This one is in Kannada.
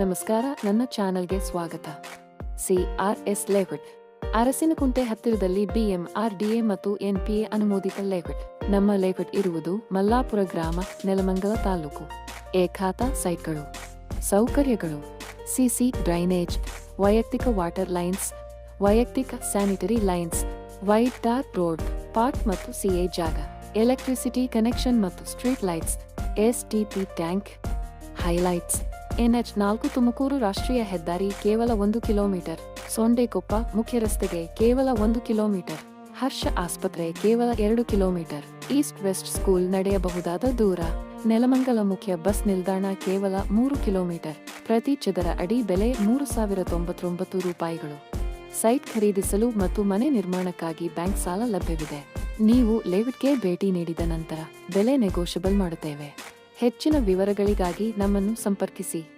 ನಮಸ್ಕಾರ, ನನ್ನ ಚಾನೆಲ್ಗೆ ಸ್ವಾಗತ. C R S layout. Arasinakunte ಹತ್ತಿರದಲ್ಲಿ ಬಿಎಂಆರ್ಡಿಎ ಮತ್ತು ಎನ್ಪಿಎ ಅನುಮೋದಿತ ಲೇಔಟ್. ನಮ್ಮ ಲೇಔಟ್ ಇರುವುದು ಮಲ್ಲಾಪುರ ಗ್ರಾಮ, ನೆಲಮಂಗಲ ತಾಲೂಕು. ಏಖಾತ ಸೈಟ್ಗಳು. ಸೌಕರ್ಯಗಳು. CC drainage. ವೈಯಕ್ತಿಕ ವಾಟರ್ ಲೈನ್ಸ್. ವೈಯಕ್ತಿಕ sanitary lines. White tar road. Park ಮತ್ತು ಸಿಎ ಜಾಗ. ಎಲೆಕ್ಟ್ರಿಸಿಟಿ ಕನೆಕ್ಷನ್ ಮತ್ತು street lights. STP tank. Highlights. NH ನಾಲ್ಕು ತುಮಕೂರು ರಾಷ್ಟ್ರೀಯ ಹೆದ್ದಾರಿ ಕೇವಲ ಒಂದು ಕಿಲೋಮೀಟರ್. ಸೊಂಡೆಕೊಪ್ಪ ಮುಖ್ಯ ರಸ್ತೆಗೆ ಕೇವಲ ಒಂದು ಕಿಲೋಮೀಟರ್. ಹರ್ಷ ಆಸ್ಪತ್ರೆ ಕೇವಲ ಎರಡು ಕಿಲೋಮೀಟರ್. ಈಸ್ಟ್ ವೆಸ್ಟ್ ಸ್ಕೂಲ್ ನಡೆಯಬಹುದಾದ ದೂರ. ನೆಲಮಂಗಲ ಮುಖ್ಯ ಬಸ್ ನಿಲ್ದಾಣ ಕೇವಲ ಮೂರು ಕಿಲೋಮೀಟರ್. ಪ್ರತಿ ಚದರ ಅಡಿ ಬೆಲೆ ಮೂರು ಸಾವಿರ ತೊಂಬತ್ತೊಂಬತ್ತು ರೂಪಾಯಿಗಳು. ಸೈಟ್ ಖರೀದಿಸಲು ಮತ್ತು ಮನೆ ನಿರ್ಮಾಣಕ್ಕಾಗಿ ಬ್ಯಾಂಕ್ ಸಾಲ ಲಭ್ಯವಿದೆ. ನೀವು ಲೇವಿಟ್ಗೆ ಭೇಟಿ ನೀಡಿದ ನಂತರ ಬೆಲೆ ನೆಗೋಷಿಯಬಲ್ ಮಾಡುತ್ತೇವೆ. ಹೆಚ್ಚಿನ ವಿವರಗಳಿಗಾಗಿ ನಮ್ಮನ್ನು ಸಂಪರ್ಕಿಸಿ.